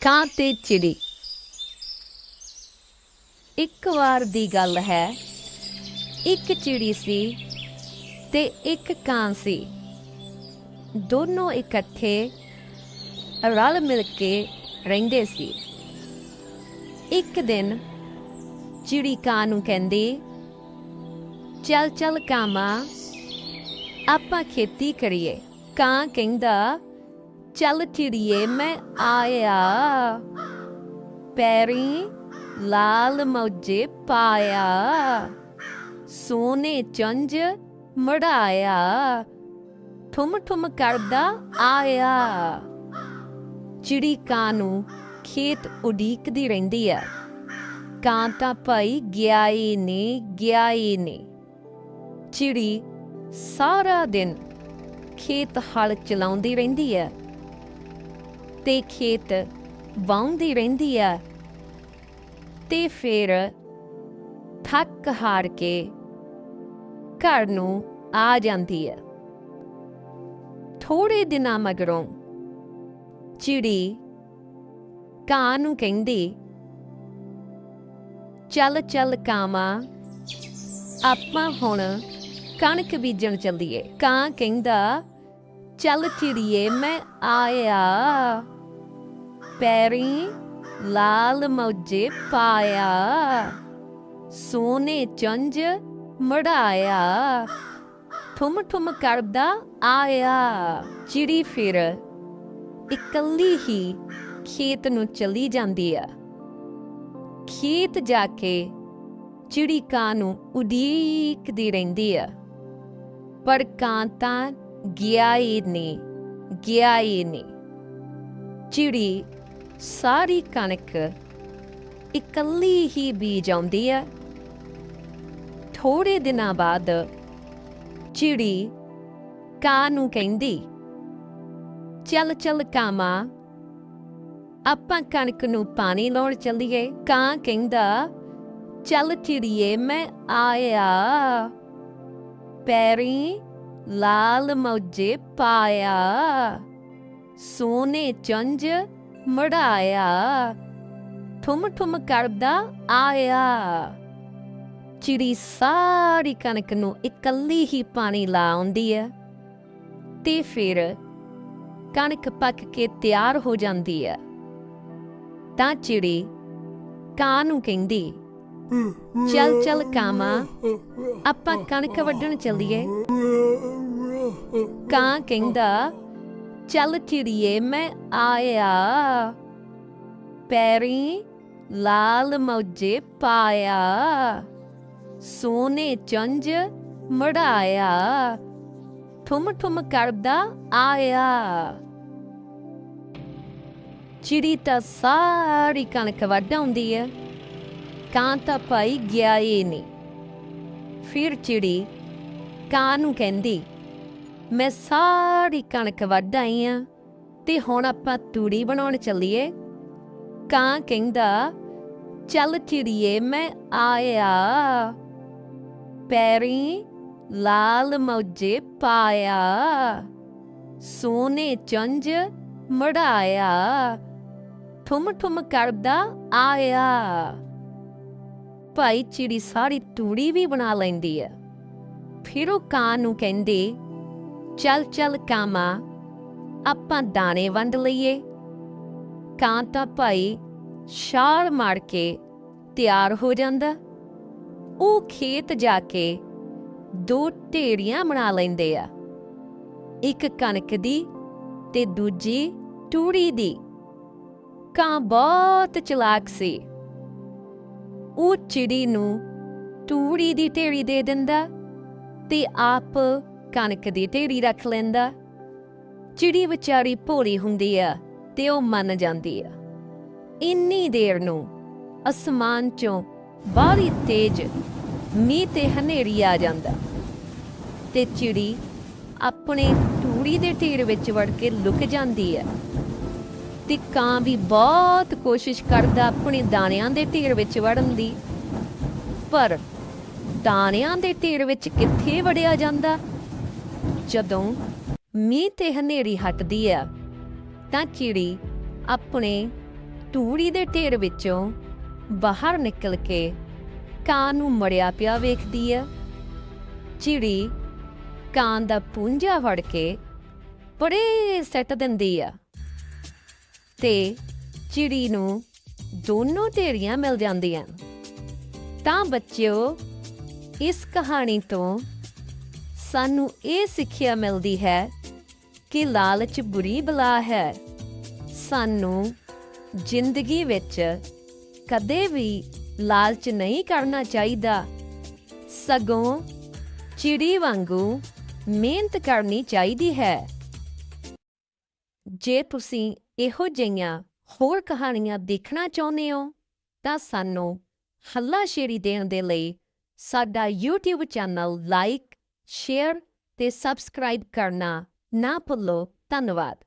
ਕਾਂ ਤੇ ਚਿੜੀ। ਇੱਕ ਵਾਰ ਦੀ ਗੱਲ ਹੈ, ਇੱਕ ਚਿੜੀ ਸੀ ਤੇ ਇੱਕ ਕਾਂ ਸੀ। ਦੋਨੋਂ ਇਕੱਠੇ ਰਲ ਮਿਲ ਕੇ ਰਹਿੰਦੇ ਸੀ। ਇੱਕ ਦਿਨ ਚਿੜੀ ਕਾਂ ਨੂੰ ਕਹਿੰਦੀ ਚੱਲ ਚੱਲ ਕਾਮਾ, ਆਪਾਂ ਖੇਤੀ ਕਰੀਏ। ਕਾਂ ਕਹਿੰਦਾ ਚੱਲ ਚਿੜੀਏ, ਮੈਂ ਆਇਆ। ਪੈਰੀ ਲਾਲ ਮੌਜੇ ਪਾਇਆ। ਸੋਨੇ ਚੰਜ ਮੜਾਇਆ। ਠੁਮ ਠੁਮ ਕਰਦਾ ਆਇਆ। ਚਿੜੀ ਕਾਂ ਨੂੰ ਖੇਤ ਉਡੀਕਦੀ ਰਹਿੰਦੀ ਆ। ਕਾਂ ਤਾਂ ਭਾਈ ਗਿਆ ਹੀ ਨੇ ਗਿਆ ਹੀ ਨੇ। ਚਿੜੀ ਸਾਰਾ ਦਿਨ ਖੇਤ ਹਲ ਚਲਾਉਂਦੀ ਰਹਿੰਦੀ ਹੈ ਤੇ ਖੇਤ ਵਾਉਂਦੀ ਰਹਿੰਦੀ ਹੈ ਤੇ ਫਿਰ ਥੱਕ ਹਾਰ ਕੇ ਘਰ ਨੂੰ ਆ ਜਾਂਦੀ ਹੈ ਥੋੜੇ ਦਿਨਾਂ ਮਗਰੋਂ ਚਿੜੀ ਕਾਂ ਨੂੰ ਕਹਿੰਦੀ, ਚੱਲ ਚੱਲ ਕਾਮਾ ਆਪਾਂ ਹੁਣ ਕਣਕ ਬੀਜਣ ਚੱਲੀਏ। ਕਾਂ ਕਹਿੰਦਾ, ਚੱਲ ਚਿੜੀਏ, ਮੈਂ ਆਇਆ ਪੈਰੀ ਲਾਲ ਮੌਜੇ ਪਾਇਆ, ਸੋਨੇ ਚੰਜ ਮੜਾਇਆ। ਠੁਮ ਠੁਮ ਕਰਦਾ ਆਇਆ, ਚਿੜੀ ਫਿਰ ਇਕੱਲੀ ਹੀ ਖੇਤ ਨੂੰ ਚਲੀ ਜਾਂਦੀ ਆ। ਖੇਤ ਜਾ ਕੇ ਚਿੜੀ ਕਾਂ ਨੂੰ ਉਡੀਕਦੀ ਰਹਿੰਦੀ ਆ। ਪਰ ਕਾਂ ਤਾਂ ਗਿਆ ਹੀ ਨਹੀਂ ਗਿਆ ਹੀ ਨਹੀਂ ਚਿੜੀ ਸਾਰੀ ਕਣਕ ਇਕੱਲੀ ਹੀ ਬੀਜ ਆਉਂਦੀ ਹੈ। ਥੋੜੇ ਦਿਨਾਂ ਬਾਅਦ ਚਿੜੀ ਕਾਂ ਨੂੰ ਕਹਿੰਦੀ, ਚੱਲ ਚੱਲ ਕਾਮਾ, ਆਪਾਂ ਕਣਕ ਨੂੰ ਪਾਣੀ ਲਾਉਣ ਚੱਲੀਏ। ਕਾਂ ਕਹਿੰਦਾ, ਚੱਲ ਚਿੜੀਏ, ਮੈਂ ਆਇਆ, ਪੈਰੀ ਲਾਲ ਮੌਜੇ ਪਾਇਆ, ਸੋਨੇ ਚੰਜ ਮੜਾਇਆ। ਠੁਮ ਠੁਮ ਕਰਦਾ ਆਇਆ। ਚਿੜੀ ਸਾਰੀ ਕਣਕ ਨੂੰ ਇਕੱਲੀ ਹੀ ਪਾਣੀ ਲਾਉਂਦੀ ਹੈ ਤੇ ਫਿਰ ਕਣਕ ਪੱਕ ਕੇ ਤਿਆਰ ਹੋ ਜਾਂਦੀ ਹੈ ਤਾਂ ਚਿੜੀ ਕਾਂ ਨੂੰ ਕਹਿੰਦੀ, ਚੱਲ ਚੱਲ ਕਾਮਾ, ਆਪਾਂ ਕਣਕ ਵੱਢਣ ਚੱਲੀਏ। ਕਾਂ ਕਹਿੰਦਾ ਚੱਲ ਚਿੜੀਏ ਮੈਂ ਆਇਆ। ਪੈਰੀ ਲਾਲ ਮੌਜੇ ਪਾਇਆ। ਸੋਨੇ ਚੰਜ ਮੜਾਇਆ। ਠੁਮ ਠੁਮ ਕਰਦਾ ਆਇਆ। ਚਿੜੀ ਤਾਂ ਸਾਰੀ ਕਣਕ ਵੱਢ ਆਉਂਦੀ ਹੈ ਕਾਂ ਤਾਂ ਭਾਈ ਗਿਆ ਹੀ ਨਹੀਂ। ਫਿਰ ਚਿੜੀ ਕਾਂ ਨੂੰ ਕਹਿੰਦੀ ਮੈਂ ਸਾਰੀ ਕਣਕ ਵੱਢ ਆਈ ਆ ਤੇ ਹੁਣ ਆਪਾਂ ਤੂੜੀ ਬਣਾਉਣ ਚੱਲੀਏ। ਕਾਂ ਕਹਿੰਦਾ, ਚੱਲ ਚਿੜੀਏ, ਮੈਂ ਆਇਆ। ਪੈਰੀ ਲਾਲ ਮੌਜੇ ਪਾਇਆ। ਸੋਨੇ ਚੰਜ ਮੜਾਇਆ। ਠੁਮ ਠੁਮ ਕਰਦਾ ਆਇਆ। ਭਾਈ ਚਿੜੀ ਸਾਰੀ ਤੂੜੀ ਵੀ ਬਣਾ ਲੈਂਦੀ ਹੈ। ਫਿਰ ਉਹ ਕਾਂ ਨੂੰ ਕਹਿੰਦੀ ਚੱਲ ਚੱਲ ਕਾਮਾ, ਆਪਾਂ ਦਾਣੇ ਵੰਡ ਲਈਏ। ਕਾਂ ਤਾਂ ਭਾਈ ਛਾਲ ਮਾਰ ਕੇ ਤਿਆਰ ਹੋ ਜਾਂਦਾ। ਉਹ ਖੇਤ ਜਾ ਕੇ ਦੋ ਢੇੜੀਆਂ ਬਣਾ ਲੈਂਦੇ ਆ। ਇੱਕ ਕਣਕ ਦੀ ਤੇ ਦੂਜੀ ਟੂੜੀ ਦੀ। ਕਾਂ ਬਹੁਤ ਚਲਾਕ ਸੀ। ਉਹ ਚਿੜੀ ਨੂੰ ਟੂੜੀ ਦੀ ਢੇਰੀ ਦੇ ਦਿੰਦਾ ਤੇ ਆਪ ਕਣਕ ਦੀ ਢੇਰੀ ਰੱਖ ਲੈਂਦਾ। ਚਿੜੀ ਵਿਚਾਰੀ ਭੋਲੀ ਹੁੰਦੀ ਆ ਤੇ ਉਹ ਮੰਨ ਜਾਂਦੀ ਆ। ਇੰਨੀ ਦੇਰ ਨੂੰ ਅਸਮਾਨ ਚੋਂ ਬਾਹਲੀ ਤੇਜ਼ ਮੀਂਹ ਤੇ ਹਨੇਰੀ ਆ ਜਾਂਦਾ। ਤੇ ਚਿੜੀ ਆਪਣੇ ਤੂੜੀ ਦੇ ਢੇਰ ਵਿੱਚ ਵੜ ਕੇ ਲੁਕ ਜਾਂਦੀ ਹੈ ਤੇ ਕਾਂ ਵੀ ਬਹੁਤ ਕੋਸ਼ਿਸ਼ ਕਰਦਾ ਆਪਣੇ ਦਾਣਿਆਂ ਦੇ ਢੇਰ ਵਿੱਚ ਵੜਨ ਦੀ। ਪਰ ਦਾਣਿਆਂ ਦੇ ਢੇਰ ਵਿੱਚ ਕਿੱਥੇ ਵੜਿਆ ਜਾਂਦਾ? ਜਦੋਂ ਮੀਂਹ ਤੇ ਹਨੇਰੀ ਹਟਦੀ ਆ, ਤਾਂ ਚਿੜੀ ਆਪਣੇ ਤੂੜੀ ਦੇ ਢੇਰ ਵਿੱਚੋਂ ਬਾਹਰ ਨਿਕਲ ਕੇ ਕਾਂ ਨੂੰ ਮੜਿਆ ਪਿਆ ਵੇਖਦੀ ਆ। ਚਿੜੀ ਕਾਂ ਦਾ ਪੁੰਜਾ ਫੜ ਕੇ ਬੜੇ ਸੱਟ ਦਿੰਦੀ ਆ ਤੇ ਚਿੜੀ ਨੂੰ ਦੋਨੋਂ ਢੇਰੀਆਂ ਮਿਲ ਜਾਂਦੀਆਂ। ਤਾਂ ਬੱਚਿਓ, ਇਸ ਕਹਾਣੀ ਤੋਂ ਸਾਨੂੰ ਇਹ ਸਿੱਖਿਆ ਮਿਲਦੀ ਹੈ ਕਿ ਲਾਲਚ ਬੁਰੀ ਬਲਾ ਹੈ। ਸਾਨੂੰ ਜ਼ਿੰਦਗੀ ਵਿੱਚ ਕਦੇ ਵੀ ਲਾਲਚ ਨਹੀਂ ਕਰਨਾ ਚਾਹੀਦਾ। ਸਗੋਂ ਚਿੜੀ ਵਾਂਗੂ ਮਿਹਨਤ ਕਰਨੀ ਚਾਹੀਦੀ ਹੈ। ਜੇ ਤੁਸੀਂ ਇਹੋ ਜਿਹੀਆਂ ਹੋਰ ਕਹਾਣੀਆਂ ਦੇਖਣਾ ਚਾਹੁੰਦੇ ਹੋ, ਤਾਂ ਸਾਨੂੰ ਹੱਲਾ ਸ਼ੇਰੀ ਦੇਣ ਦੇ ਲਈ ਸਾਡਾ YouTube ਚੈਨਲ ਲਾਈਕ ਸ਼ੇਅਰ ਤੇ ਸਬਸਕ੍ਰਾਈਬ ਕਰਨਾ ਨਾ ਭੁੱਲੋ। ਧੰਨਵਾਦ।